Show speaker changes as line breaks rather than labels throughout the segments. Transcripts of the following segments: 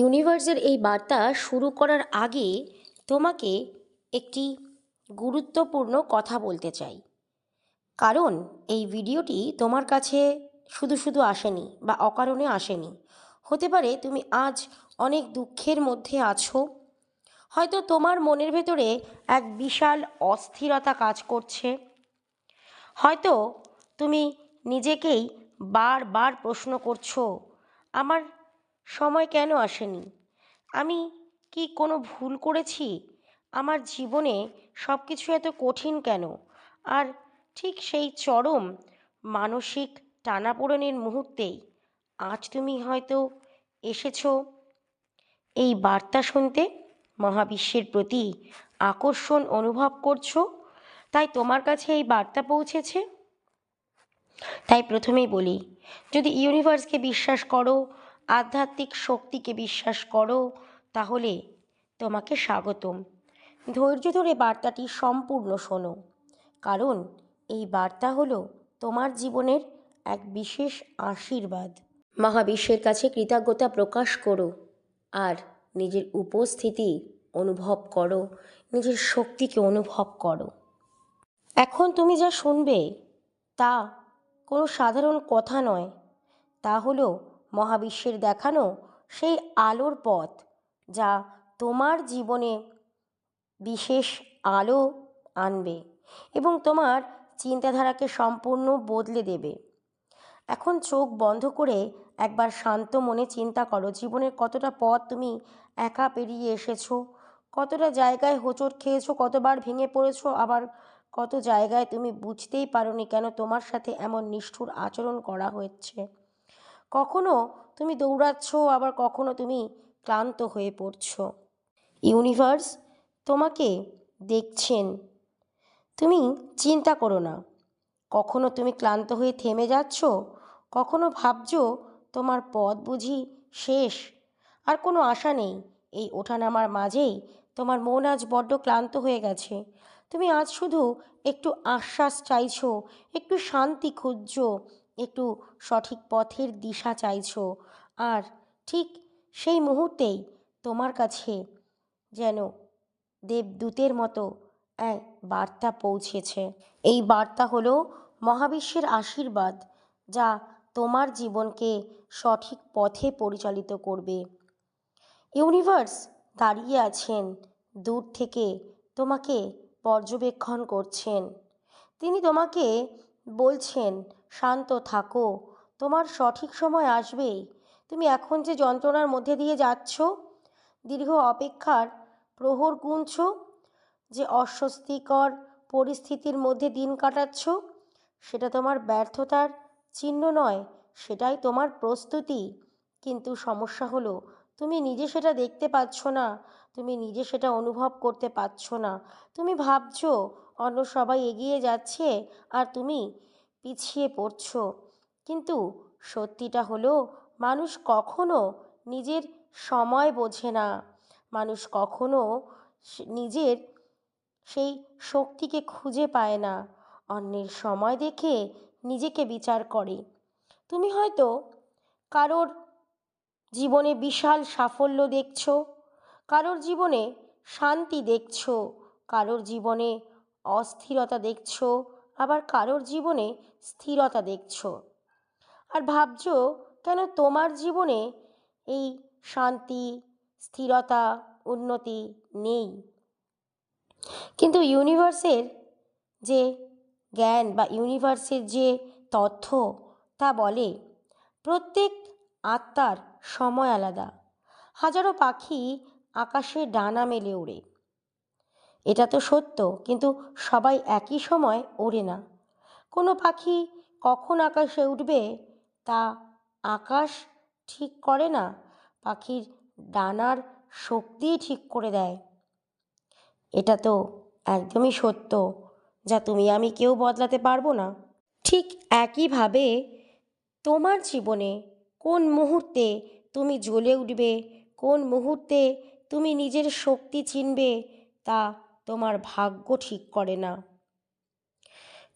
ইউনিভার্সের এই বার্তা শুরু করার আগে তোমাকে একটি গুরুত্বপূর্ণ কথা বলতে চাই। কারণ এই ভিডিওটি তোমার কাছে শুধু শুধু আসেনি বা অকারণে আসেনি। হতে পারে তুমি আজ অনেক দুঃখের মধ্যে আছো। হয়তো তোমার মনের ভেতরে এক বিশাল অস্থিরতা কাজ করছে। হয়তো তুমি নিজেকেই বারবার প্রশ্ন করছ, আমার সময় কেন আসেনি? আমি কি কোনো ভুল করেছি? আমার জীবনে সব কিছু এত কঠিন কেন? আর ঠিক সেই চরম মানসিক টানাপোড়েনের মুহূর্তেই আজ তুমি হয়তো এসেছ এই বার্তা শুনতে। মহাবিশ্বের প্রতি আকর্ষণ অনুভব করছ, তাই তোমার কাছে এই বার্তা পৌঁছেছে। তাই প্রথমেই বলি, যদি ইউনিভার্সকে বিশ্বাস করো আধ্যাত্মিক শক্তিকে বিশ্বাস করো, তাহলে তোমাকে স্বাগতম। ধৈর্য ধরে বার্তাটি সম্পূর্ণ শোনো, কারণ এই বার্তা হলো তোমার জীবনের এক বিশেষ আশীর্বাদ। মহাবিশ্বের কাছে কৃতজ্ঞতা প্রকাশ করো, আর নিজের উপস্থিতি অনুভব করো, নিজের শক্তিকে অনুভব করো। এখন তুমি যা শুনবে তা কোনো সাধারণ কথা নয়, তা হলো মহাবিশ্বের দেখানো সেই আলোর পথ, যা তোমার জীবনে বিশেষ আলো আনবে এবং তোমার চিন্তাধারাকে সম্পূর্ণ বদলে দেবে। এখন চোখ বন্ধ করে একবার শান্ত মনে চিন্তা করো জীবনের কতটা পথ তুমি একা পেরিয়ে এসেছ, কতটা জায়গায় হোঁচট খেয়েছো, কতবার ভেঙে পড়েছো, আবার কত জায়গায় তুমি বুঝতেই পারোনি কেন তোমার সাথে এমন নিষ্ঠুর আচরণ করা হচ্ছে। কখনো তুমি দৌড়াচ্ছ, আবার কখনো তুমি ক্লান্ত হয়ে পড়ছো। ইউনিভার্স তোমাকে দেখছেন। তুমি চিন্তা করো না। কখনো তুমি ক্লান্ত হয়ে থেমে যাচ্ছ, কখনো ভাবছ তোমার পথ বুঝি শেষ। আর কোনো আশা নেই, এই ওঠানামার মাঝেই তোমার মন আজ বড্ড ক্লান্ত হয়ে গেছে। তুমি আজ শুধু একটু আশ্বাস চাইছো, একটু শান্তি খুঁজছো একটু সঠিক পথের দিশা চাইছো। আর ঠিক সেই মুহূর্তেই তোমার কাছে যেন দেবদূতের মতো এক বার্তা পৌঁছেছে। এই বার্তা হলো মহাবিশ্বের আশীর্বাদ, যা তোমার জীবনকে সঠিক পথে পরিচালিত করবে। ইউনিভার্স দাঁড়িয়ে আছেন, দূর থেকে তোমাকে পর্যবেক্ষণ করছেন। তিনি তোমাকে বলছেন, শান্ত থাকো, তোমার সঠিক সময় আসবেই। তুমি এখন যে যন্ত্রণার মধ্যে দিয়ে যাচ্ছ, দীর্ঘ অপেক্ষার প্রহর গুনছ, যে অস্বস্তিকর পরিস্থিতির মধ্যে দিন কাটাচ্ছ, সেটা তোমার ব্যর্থতার চিহ্ন নয়, সেটাই তোমার প্রস্তুতি। কিন্তু সমস্যা হলো, তুমি নিজে সেটা দেখতে পাচ্ছ না তুমি নিজে সেটা অনুভব করতে পারছ না। তুমি ভাবছ, অন্য সবাই এগিয়ে যাচ্ছে আর তুমি পিছিয়ে পড়ছো। কিন্তু সত্যিটা হলো, মানুষ কখনো নিজের সময় বোঝে না। মানুষ কখনো নিজের সেই শক্তিকে খুঁজে পায় না। অন্যের সময় দেখে নিজেকে বিচার করে। তুমি হয়তো কারোর জীবনে বিশাল সাফল্য দেখছ। কারোর জীবনে শান্তি দেখছ, কারোর জীবনে অস্থিরতা দেখছ, আবার কারোর জীবনে স্থিরতা দেখছ। আর ভাবছ, কেন তোমার জীবনে এই শান্তি, স্থিরতা, উন্নতি নেই? কিন্তু ইউনিভার্সের যে জ্ঞান বা ইউনিভার্সের যে তথ্য, তা বলে, প্রত্যেক আত্মার সময় আলাদা। হাজারো পাখি আকাশে ডানা মেলে ওড়ে। এটা তো সত্য, কিন্তু সবাই একই সময় ওড়ে না। কোনো পাখি কখন আকাশে উঠবে তা আকাশ ঠিক করে না, পাখির ডানার শক্তিই ঠিক করে দেয়। এটা তো একদমই সত্য, যা তুমি আমি কেউ বদলাতে পারব না। ঠিক একইভাবে তোমার জীবনে কোন মুহূর্তে তুমি জ্বলে উঠবে, কোন মুহূর্তে তুমি নিজের শক্তি চিনবে, তা তোমার ভাগ্য ঠিক করে না।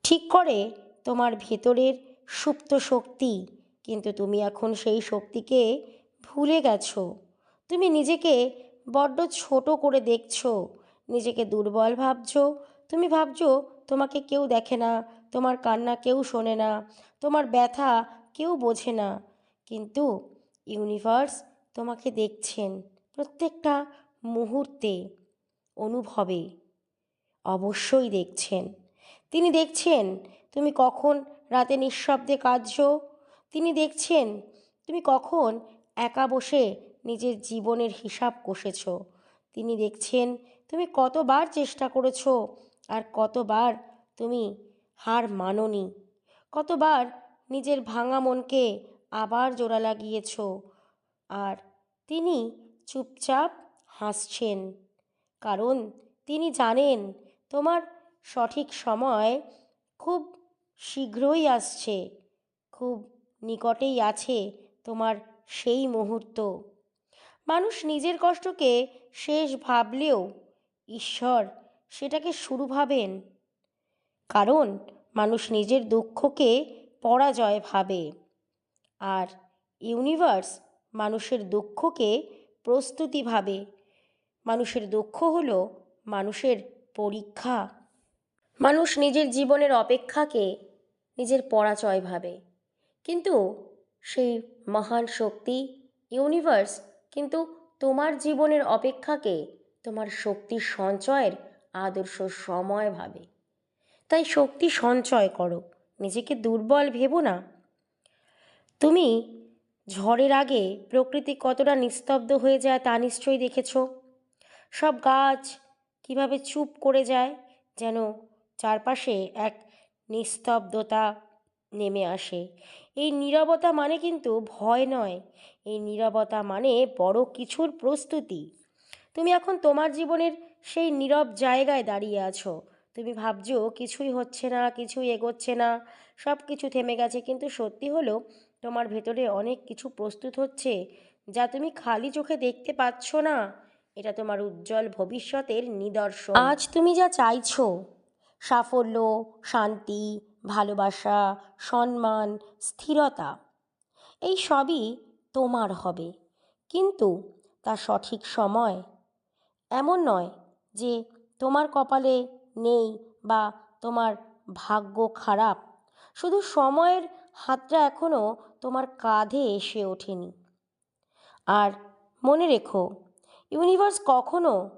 ঠিক করে তোমার ভেতরের সুপ্ত শক্তি, কিন্তু তুমি এখন সেই শক্তিকে ভুলে গেছো। তুমি নিজেকে বড্ড ছোট করে দেখছ, নিজেকে দুর্বল ভাবছ। তুমি ভাবছ, তোমাকে কেউ দেখে না, তোমার কান্না কেউ শোনে না, তোমার ব্যথা কেউ বোঝে না। কিন্তু ইউনিভার্স তোমাকে দেখছেন। প্রত্যেকটা মুহূর্তে অনুভবে, অবশ্যই দেখছেন। তিনি দেখছেন, তুমি কখন রাতে নিঃশব্দে কাঁদছো? তিনি দেখছেন, তুমি কখন একা বসে নিজের জীবনের হিসাব কষেছ? তিনি দেখছেন, তুমি কতবার চেষ্টা করেছ আর কতবার তুমি হার মাননি? কতবার নিজের ভাঙা মনকে আবার জোড়া লাগিয়েছ? আর তিনি চুপচাপ হাসছেন। কারণ তিনি জানেন, তোমার সঠিক সময় খুব শীঘ্রই আসছে, খুব নিকটেই আছে তোমার সেই মুহূর্ত। মানুষ নিজের কষ্টকে শেষ ভাবলেও ঈশ্বর সেটাকে শুরু ভাবেন। কারণ মানুষ নিজের দুঃখকে পরাজয় ভাবে। আর ইউনিভার্স মানুষের দুঃখকে প্রস্তুতি ভাবে মানুষের দুঃখ হল মানুষের পরীক্ষা। মানুষ নিজের জীবনের অপেক্ষাকে নিজের পরাজয় ভাবে। কিন্তু সেই মহান শক্তি, ইউনিভার্স কিন্তু তোমার জীবনের অপেক্ষাকে তোমার শক্তি সঞ্চয়ের আদর্শ সময় ভাবে। তাই শক্তি সঞ্চয় করো, নিজেকে দুর্বল ভেবো না। তুমি ঝড়ের আগে প্রকৃতি কতটা নিস্তব্ধ হয়ে যায় তা নিশ্চয়ই দেখেছ। সব গাছ কীভাবে চুপ করে যায় যেন চারপাশে এক নিস্তব্ধতা নেমে আসে। এই নীরবতা মানে কিন্তু ভয় নয়, এই নীরবতা মানে বড় কিছুর প্রস্তুতি। তুমি এখন তোমার জীবনের সেই নীরব জায়গায় দাঁড়িয়ে আছো। তুমি ভাবছ কিছুই হচ্ছে না, কিছুই এগোচ্ছে না সব কিছু থেমে গেছে, কিন্তু সত্যি হলো তোমার ভেতরে অনেক কিছু প্রস্তুত হচ্ছে যা তুমি খালি চোখে দেখতে পাচ্ছ না। এটা তোমার উজ্জ্বল ভবিষ্যতের নিদর্শন। আজ তুমি যা চাইছো, সাফল্য, শান্তি, ভালোবাসা, সম্মান, স্থিরতা, এই সবই তোমার হবে। কিন্তু তা সঠিক সময় এমন নয় যে তোমার কপালে নেই বা তোমার ভাগ্য খারাপ। শুধু সময়ের হাতটা এখনও তোমার কাঁধে এসে ওঠেনি। আর মনে রেখো, ইউনিভার্স কখনো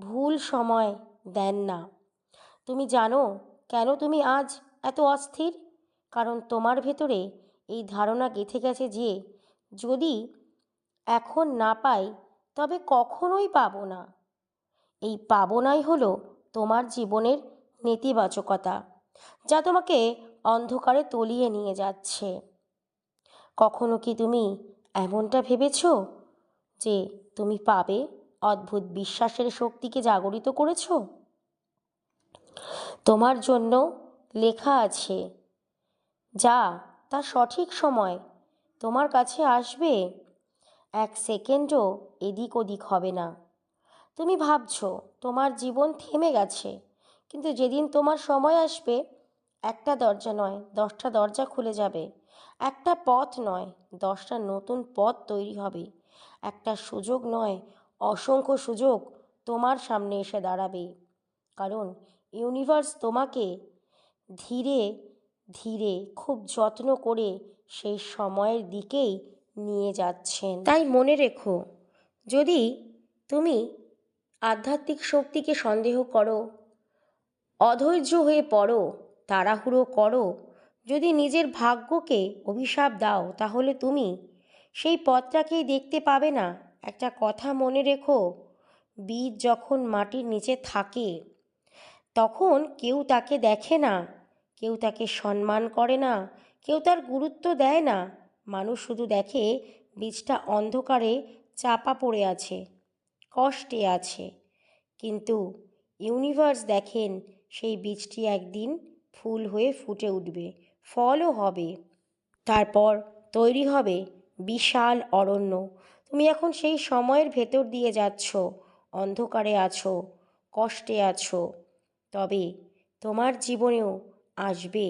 ভুল সময় দেন না। তুমি জানো কেন তুমি আজ এত অস্থির? কারণ তোমার ভেতরে এই ধারণা গেঁথে গেছে যে, যদি এখন না পাই, তবে কখনোই পাবো না। এই পাবনাই হলো তোমার জীবনের নেতিবাচকতা, যা তোমাকে অন্ধকারে তলিয়ে নিয়ে যাচ্ছে। কখনো কি তুমি এমনটা ভেবেছ যে তুমি পাবে অদ্ভুত বিশ্বাসের শক্তিকে জাগরিত করেছ? তোমার জন্য লেখা আছে, যা তা সঠিক সময় তোমার কাছে আসবে। এক সেকেন্ডও এদিক ওদিক হবে না। তুমি ভাবছ তোমার জীবন থেমে গেছে, কিন্তু যেদিন তোমার সময় আসবে, একটা দরজা নয়, দশটা দরজা খুলে যাবে। একটা পথ নয়, দশটা নতুন পথ তৈরি হবে। একটা সুযোগ নয়, অসংখ্য সুযোগ তোমার সামনে এসে দাঁড়াবে। কারণ ইউনিভার্স তোমাকে ধীরে ধীরে, খুব যত্ন করে সেই সময়ের দিকেই নিয়ে যাচ্ছেন। তাই মনে রেখো, যদি তুমি আধ্যাত্মিক শক্তিকে সন্দেহ করো, অধৈর্য হয়ে পড়ো, তাড়াহুড়ো করো যদি নিজের ভাগ্যকে অভিশাপ দাও, তাহলে তুমি সেই পথটাকেই দেখতে পাবে না। একটা কথা মনে রেখো, বীজ যখন মাটির নিচে থাকে, তখন কেউ তাকে দেখে না, কেউ তাকে সম্মান করে না, কেউ তার গুরুত্ব দেয় না। মানুষ শুধু দেখে বীজটা অন্ধকারে চাপা পড়ে আছে, কষ্টে আছে। কিন্তু ইউনিভার্স দেখেন, সেই বীজটি একদিন ফুল হয়ে ফুটে উঠবে। ফলও হবে। তারপর তৈরি হবে বিশাল অরণ্য। তুমি এখন সেই সময়ের ভেতর দিয়ে যাচ্ছ, অন্ধকারে আছো, কষ্টে আছো। তবে তোমার জীবনেও আসবে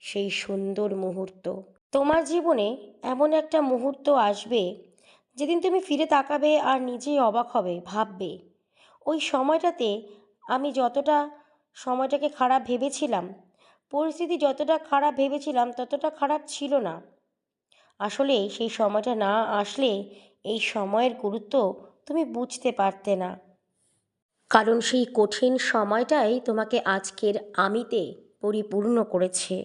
সেই সুন্দর মুহূর্ত। তোমার জীবনে এমন একটা মুহূর্ত আসবে যেদিন তুমি ফিরে তাকাবে আর নিজেই অবাক হবে, ভাববে, ওই সময়টাতে আমি যতটা সময়টাকে খারাপ ভেবেছিলাম পরিস্থিতি যতটা খারাপ ভেবেছিলাম, ততটা খারাপ ছিল না। আসলে সেই সময়টা না আসলে এই সময়ের গুরুত্ব তুমি বুঝতে পারতে না। কারণ সেই কঠিন সময়টাই তোমাকে আজকের আমিতে পরিপূর্ণ করেছে।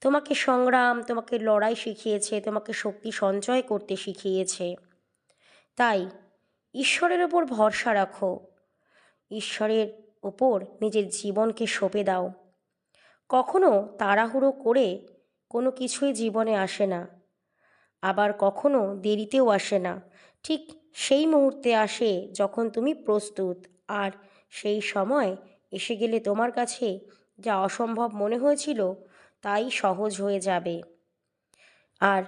তোমাকে সংগ্রাম, তোমাকে লড়াই শিখিয়েছে, তোমাকে শক্তি সঞ্চয় করতে শিখিয়েছে। তাই ঈশ্বরের ওপর ভরসা রাখো। ঈশ্বরের ওপর নিজের জীবনকে সঁপে দাও। কখনো তাড়াহুড়ো করে কোনো কিছুই জীবনে আসে না। আবার কখনো দেরিতেও আসে না। ঠিক সেই মুহূর্তে আসে যখন তুমি প্রস্তুত, আর সেই সময় এসে গেলে তোমার কাছে যা অসম্ভব মনে হয়েছিল তাই সহজ হয়ে যাবে। আর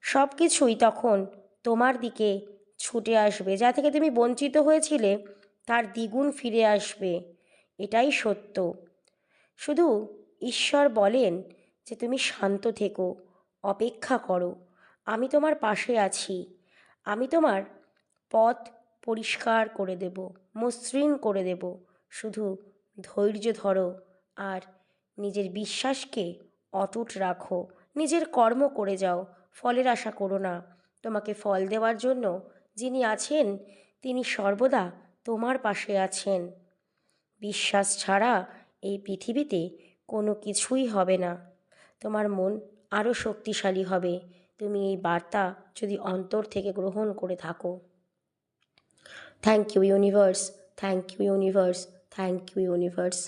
সব কিছুই তখন তোমার দিকে ছুটে আসবে। যা থেকে তুমি বঞ্চিত হয়েছিলে তার দ্বিগুণ ফিরে আসবে। এটাই সত্য। শুধু ঈশ্বর বলেন যে তুমি শান্ত থেকো, অপেক্ষা করো। আমি তোমার পাশে আছি। আমি তোমার পথ পরিষ্কার করে দেব, মসৃণ করে দেব। শুধু ধৈর্য ধরো আর নিজের বিশ্বাসকে অটুট রাখো। নিজের কর্ম করে যাও, ফলের আশা করো না। তোমাকে ফল দেওয়ার জন্য যিনি আছেন, তিনি সর্বদা তোমার পাশে আছেন। বিশ্বাস ছাড়া এই পৃথিবীতে কোনো কিছুই হবে না। তোমার মন আরও শক্তিশালী হবে। তুমি এই বার্তা যদি অন্তর থেকে গ্রহণ করে থাকো। Thank you universe thank you universe thank you universe